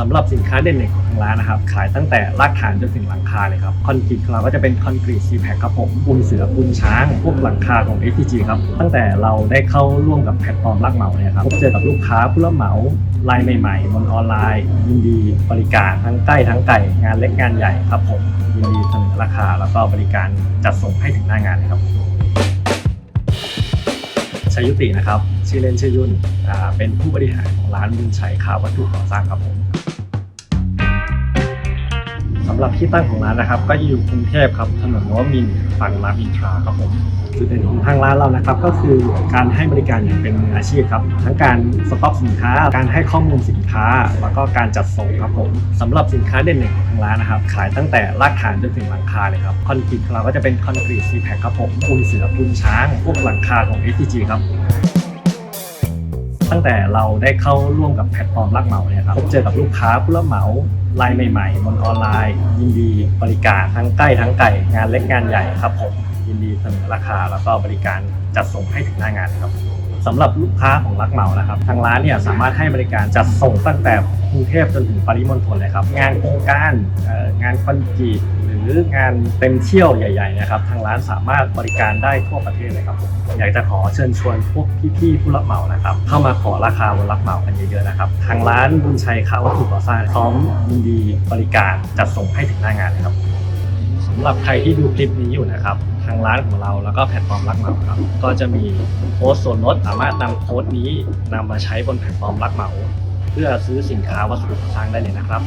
สำหรับสินค้าเด่นๆของทางร้านนะครับ ขายตั้งแต่รากฐานจนถึงหลังคาเลยครับ คอนกรีตของเราก็จะเป็นคอนกรีตซีแพคครับผมปูนเสือปูนช้าง พวกหลังคาของ FPG ครับ ตั้งแต่เราได้เข้าร่วมกับแพลตฟอร์มรักเหมาเนี่ยครับพบเจอกับลูกค้าผู้รับเหมารายใหม่ๆบนออนไลน์ยินดีบริการทั้งใกล้ทั้งไกลงานเล็กงานใหญ่ครับผมยินดีเสนอราคาแล้วก็บริการจัดส่งให้ถึงหน้างานเลยครับชัยยุตินะครับ ชื่อเล่นชื่อยุ่น เป็นผู้บริหารของร้านบุญชัยค้าวัตถุก่อสร้างครับผม หรับที่ตั้งของร้านนะครับ ก็อยู่กรุงเทพครับถนนนวมินทร์ฝั่งรามอินทราครับผมจุดเด่นของทางร้านเรานะครับ ก็คือการให้บริการอย่างเป็นมืออาชีพครับ ทั้งการสต็อกสินค้า การให้ข้อมูลสินค้า แล้วก็การจัดส่งครับผมสำหรับสินค้าเด่นของทางร้านนะครับ ขายตั้งแต่รากฐานจนถึงหลังคาเลยครับคอนกรีตเราก็จะเป็นคอนกรีตซีแพคครับผมปูนเสือปูนช้างพวกหลังคาของ FPG ครับ ตั้งแต่เราได้เข้าร่วมกับแพลตฟอร์มรักเหมาเนี่ยครับพบเจอกับลูกค้าผู้รับเหมารายใหม่ๆบนออนไลน์ ยินดีบริการทั้งใกล้ทั้งไกลงานเล็กงานใหญ่ครับผมยินดีเสนอราคาแล้วก็บริการจัดส่งให้ถึงหน้างานครับสำหรับลูกค้าของรักเหมานะครับ ทางร้านเนี่ยสามารถให้บริการจัดส่งตั้งแต่กรุงเทพจนถึงปริมณฑลเลยครับ งานโครงการงานคอนกรีต รืองานเต็มเที่ยวใหญ่ๆนะครับทางร้านสามารถบริการได้ทั่วประเทศเลยครับผมอยากจะขอเชิญชวนพวกพี่ๆผู้รับเหมานะครับเข้ามาขอราคาบนรับเหมากันเยอะๆนะครับทางร้านบุญชัยค้าวัตถุก่อสร้างพร้อมยินดีบริการจัดส่งให้ถึงหน้างานเลยครับสำหรับใครที่ดูคลิปนี้อยู่นะครับทางร้านของเราแล้วก็แพลตฟอร์มรักเหมาครับก็จะมีโค้ดส่วนลดสามารถนำโค้ดนี้นำมาใช้บนแพลตฟอร์มรักเหมา เพื่อซื้อสินค้าวัสดุก่อสร้างได้เลยนะครับ